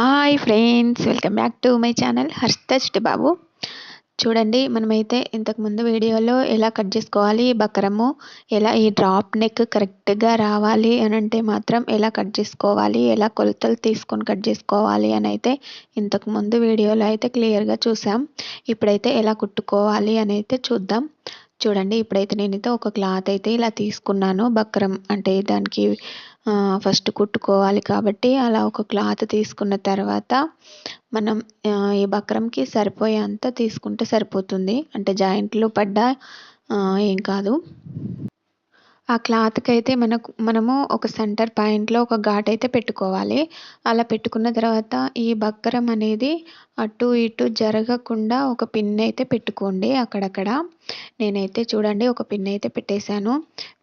Hi friends welcome back to my channel Harshita Chittibabu చూడండి మనమైతే ఇంతకుముందు వీడియోలో ఎలా కట్ చేసుకోవాలి బకరము ఎలా ఈ డ్రాప్ నెక్ కరెక్ట్గా రావాలి అని అంటే మాత్రం ఎలా కట్ చేసుకోవాలి ఎలా కొలతలు తీసుకొని కట్ చేసుకోవాలి అని అయితే ఇంతకుముందు వీడియోలో అయితే క్లియర్గా చూసాం. ఇప్పుడైతే ఎలా కుట్టుకోవాలి అని అయితే చూద్దాం. చూడండి ఇప్పుడైతే నేనైతే ఒక క్లాత్ అయితే ఇలా తీసుకున్నాను. బక్రం అంటే దానికి ఫస్ట్ కుట్టుకోవాలి కాబట్టి అలా ఒక క్లాత్ తీసుకున్న తర్వాత మనం ఈ బక్రంకి సరిపోయేంత తీసుకుంటే సరిపోతుంది. అంటే జాయింట్లు పడ్డా ఏం కాదు. ఆ క్లాత్కి అయితే మనకు మనము ఒక సెంటర్ పాయింట్లో ఒక ఘాట్ అయితే పెట్టుకోవాలి. అలా పెట్టుకున్న తర్వాత ఈ బక్కరం అనేది అటు ఇటు జరగకుండా ఒక పిన్ అయితే పెట్టుకోండి అక్కడక్కడ. నేనైతే చూడండి ఒక పిన్ అయితే పెట్టేశాను.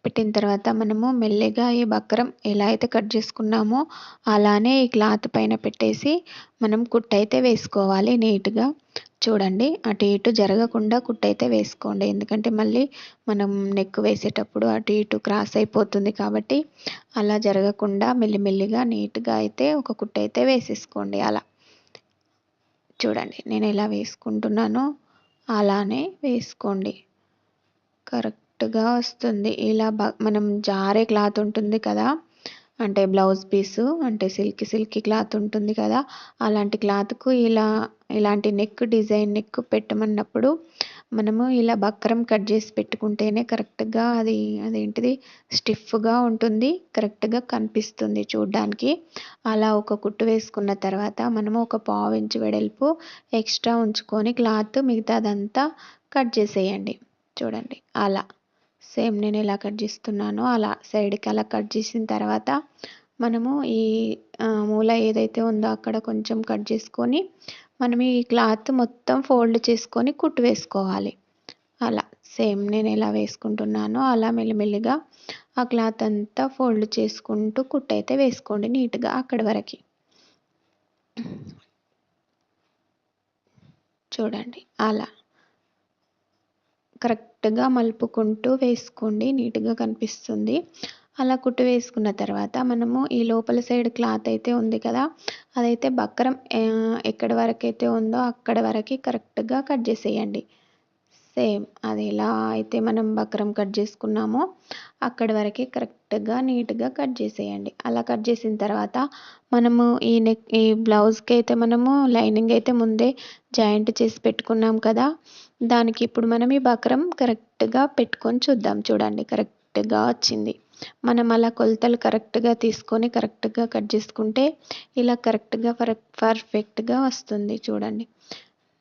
పెట్టిన తర్వాత మనము మెల్లిగా ఈ బక్కరం ఎలా అయితే కట్ చేసుకున్నామో అలానే ఈ క్లాత్ పైన పెట్టేసి మనం కుట్టయితే వేసుకోవాలి నీట్గా. చూడండి. అటు ఇటు జరగకుండా కుట్టయితే వేసుకోండి. ఎందుకంటే మళ్ళీ మనం నెక్ వేసేటప్పుడు అటు ఇటు క్రాస్ అయిపోతుంది కాబట్టి అలా జరగకుండా మెల్లిమెల్లిగా నీట్గా అయితే ఒక కుట్టయితే వేసేసుకోండి. అలా. చూడండి. నేను ఎలా వేసుకుంటున్నానో. అలానే వేసుకోండి. కరెక్ట్గా వస్తుంది. ఇలా మనం జారే క్లాత్ ఉంటుంది కదా. అంటే బ్లౌజ్ పీసు అంటే సిల్క్ సిల్కీ క్లాత్ ఉంటుంది కదా. అలాంటి క్లాత్కు ఇలా ఇలాంటి నెక్ డిజైన్ నెక్ పెట్టమన్నప్పుడు మనము ఇలా బక్రం కట్ చేసి పెట్టుకుంటేనే కరెక్ట్గా అది అదేంటిది స్టిఫ్గా ఉంటుంది కరెక్ట్గా కనిపిస్తుంది చూడ్డానికి. అలా ఒక కుట్టు వేసుకున్న తర్వాత మనము ఒక పావు ఇంచు వెడల్పు ఎక్స్ట్రా ఉంచుకొని క్లాత్ మిగతాదంతా కట్ చేసేయండి. చూడండి అలా. సేమ్ నేను ఎలా కట్ చేస్తున్నానో. అలా సైడ్కి అలా కట్ చేసిన తర్వాత మనము ఈ మూల ఏదైతే ఉందో అక్కడ కొంచెం కట్ చేసుకొని మనం ఈ క్లాత్ మొత్తం ఫోల్డ్ చేసుకొని కుట్టు వేసుకోవాలి. అలా సేమ్ నేను ఎలా వేసుకుంటున్నానో. అలా మెల్లిమెల్లిగా ఆ క్లాత్ అంతా ఫోల్డ్ చేసుకుంటూ కుట్టు అయితే వేసుకోండి నీట్గా అక్కడి వరకు. చూడండి. అలా కరెక్ట్గా మలుపుకుంటూ వేసుకోండి నీట్గా కనిపిస్తుంది. అలా కుట్టు వేసుకున్న తర్వాత మనము ఈ లోపల సైడ్ క్లాత్ అయితే ఉంది కదా అదైతే బక్రం ఎక్కడి వరకు అయితే ఉందో అక్కడ వరకు కరెక్ట్గా కట్ చేసేయండి. సేమ్ అది ఎలా అయితే మనం బక్రం కట్ చేసుకున్నామో అక్కడి వరకు కరెక్ట్గా నీట్గా కట్ చేసేయండి. అలా కట్ చేసిన తర్వాత మనము ఈ నెక్ ఈ బ్లౌజ్కి అయితే మనము లైనింగ్ అయితే ముందే జాయింట్ చేసి పెట్టుకున్నాం కదా దానికి ఇప్పుడు మనం ఈ బక్రం కరెక్ట్గా పెట్టుకొని చూద్దాం. చూడండి కరెక్ట్గా వచ్చింది. మనం అలా కొలతలు కరెక్ట్గా తీసుకొని కరెక్ట్గా కట్ చేసుకుంటే ఇలా కరెక్ట్గా పర్ఫెక్ట్గా వస్తుంది. చూడండి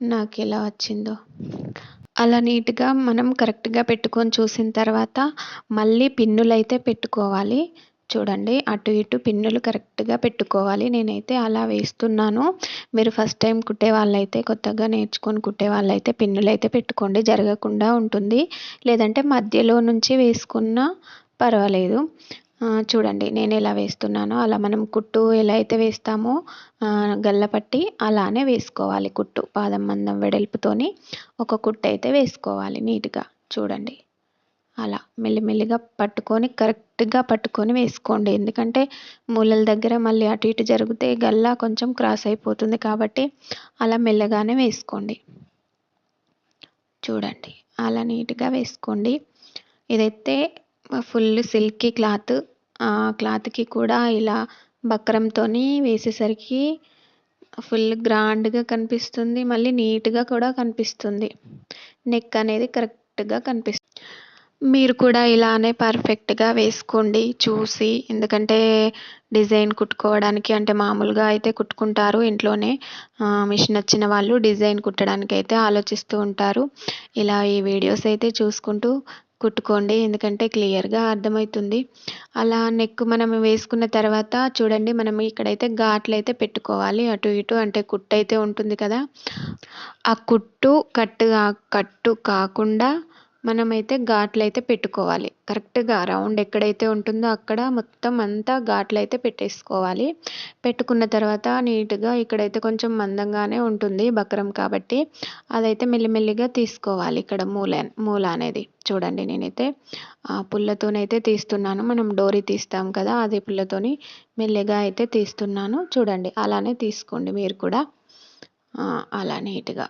నాకు ఎలా వచ్చిందో. అలా నీట్గా మనం కరెక్ట్గా పెట్టుకొని చూసిన తర్వాత మళ్ళీ పిన్నులైతే పెట్టుకోవాలి. చూడండి అటు ఇటు పిన్నులు కరెక్ట్గా పెట్టుకోవాలి. నేనైతే అలా వేస్తున్నాను. మీరు ఫస్ట్ టైం కుట్టే వాళ్ళైతే కొత్తగా నేర్చుకొని కుట్టే వాళ్ళైతే పిన్నులు అయితే పెట్టుకోండి. జరగకుండా ఉంటుంది. లేదంటే మధ్యలో నుంచి వేసుకున్న పర్వాలేదు. చూడండి నేను ఎలా వేస్తున్నానో అలా మనం కుట్టు ఎలా అయితే వేస్తామో గల్లపట్టి అలానే వేసుకోవాలి కుట్టు. పాదం మందం వెడల్పుతోని ఒక కుట్టు అయితే వేసుకోవాలి నీట్గా. చూడండి. అలా మెల్లిమెల్లిగా పట్టుకొని కరెక్ట్గా పట్టుకొని వేసుకోండి. ఎందుకంటే మూలల దగ్గర మళ్ళీ అటు ఇటు జరిగితే గల్లా కొంచెం క్రాస్ అయిపోతుంది కాబట్టి అలా మెల్లగానే వేసుకోండి. చూడండి అలా నీట్గా వేసుకోండి. ఇదైతే ఫుల్ సిల్కీ క్లాత్. ఆ క్లాత్కి కూడా ఇలా బక్రంతో వేసేసరికి ఫుల్ గ్రాండ్గా కనిపిస్తుంది. మళ్ళీ నీట్గా కూడా కనిపిస్తుంది. నెక్ అనేది కరెక్ట్గా కనిపిస్తుంది. మీరు కూడా ఇలానే పర్ఫెక్ట్గా వేసుకోండి చూసి. ఎందుకంటే డిజైన్ కుట్టుకోవడానికి అంటే మామూలుగా అయితే కుట్టుకుంటారు ఇంట్లోనే. మిషన్ వచ్చిన వాళ్ళు డిజైన్ కుట్టడానికి అయితే ఆలోచిస్తూ ఉంటారు. ఇలా ఈ వీడియోస్ అయితే చూసుకుంటూ కుట్టుకోండి. ఎందుకంటే క్లియర్గా అర్థమవుతుంది. అలా నెక్ మనం వేసుకున్న తర్వాత చూడండి మనం ఇక్కడైతే ఘాట్లు అయితే పెట్టుకోవాలి. అటు ఇటు అంటే కుట్టు అయితే ఉంటుంది కదా. ఆ కుట్టు కట్టు కట్టు కాకుండా మనమైతే ఘాట్లు అయితే పెట్టుకోవాలి. కరెక్ట్గా రౌండ్ ఎక్కడైతే ఉంటుందో అక్కడ మొత్తం అంతా ఘాట్లు అయితే పెట్టేసుకోవాలి. పెట్టుకున్న తర్వాత నీట్గా ఇక్కడైతే కొంచెం మందంగానే ఉంటుంది బక్రం కాబట్టి అదైతే మెల్లిమెల్లిగా తీసుకోవాలి ఇక్కడ మూల మూల అనేది. చూడండి నేనైతే పుల్లతోనైతే తీస్తున్నాను. మనం డోరీ తీస్తాం కదా అదే పుల్లతోని మెల్లిగా అయితే తీస్తున్నాను. చూడండి అలానే తీసుకోండి మీరు కూడా. అలా నీట్గా.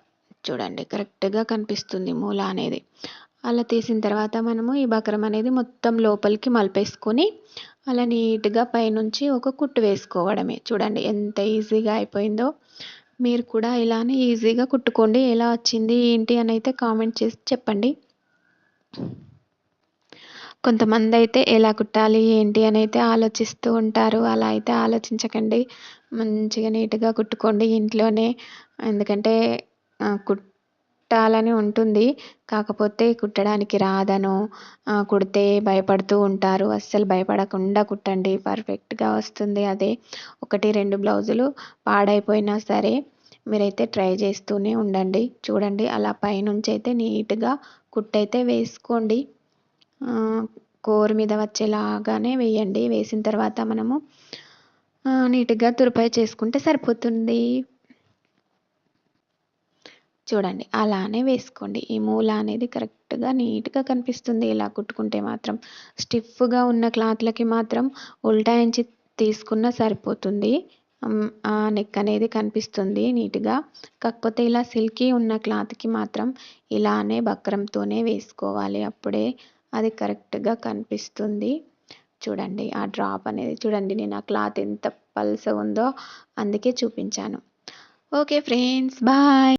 చూడండి కరెక్ట్గా కనిపిస్తుంది మూల అనేది. అలా తీసిన తర్వాత మనము ఈ బకరం అనేది మొత్తం లోపలికి మలిపేసుకొని అలా నీట్గా పైనుంచి ఒక కుట్టు వేసుకోవడమే. చూడండి ఎంత ఈజీగా అయిపోయిందో. మీరు కూడా ఇలానే ఈజీగా కుట్టుకోండి. ఎలా వచ్చింది ఏంటి అని అయితే కామెంట్ చేసి చెప్పండి. కొంతమంది అయితే ఎలా కుట్టాలి ఏంటి అని అయితే ఆలోచిస్తూ ఉంటారు. అలా అయితే ఆలోచించకండి. మంచిగా నీట్గా కుట్టుకోండి ఇంట్లోనే. ఎందుకంటే కుట్ కుట్టాలని ఉంటుంది. కాకపోతే కుట్టడానికి రాదనో కుడితే భయపడుతూ ఉంటారు. అస్సలు భయపడకుండా కుట్టండి. పర్ఫెక్ట్గా వస్తుంది అదే. ఒకటి రెండు బ్లౌజులు పాడైపోయినా సరే మీరైతే ట్రై చేస్తూనే ఉండండి. చూడండి అలా పైనుంచి అయితే నీట్గా కుట్టయితే వేసుకోండి. కోర్ మీద వచ్చేలాగానే వేయండి. వేసిన తర్వాత మనము నీట్గా తురుపాయి చేసుకుంటే సరిపోతుంది. చూడండి అలానే వేసుకోండి. ఈ మూల అనేది కరెక్ట్గా నీట్గా కనిపిస్తుంది. ఇలా కుట్టుకుంటే మాత్రం స్టిఫ్గా ఉన్న క్లాత్లకి మాత్రం ఉల్టాయించి తీసుకున్న సరిపోతుంది. ఆ నెక్ అనేది కనిపిస్తుంది నీట్గా. కాకపోతే ఇలా సిల్కీ ఉన్న క్లాత్కి మాత్రం ఇలానే బక్రంతోనే వేసుకోవాలి. అప్పుడే అది కరెక్ట్గా కనిపిస్తుంది. చూడండి ఆ డ్రాప్ అనేది చూడండి నేను ఆ క్లాత్ ఎంత పల్స ఉందో అందుకే చూపించాను. Okay friends bye!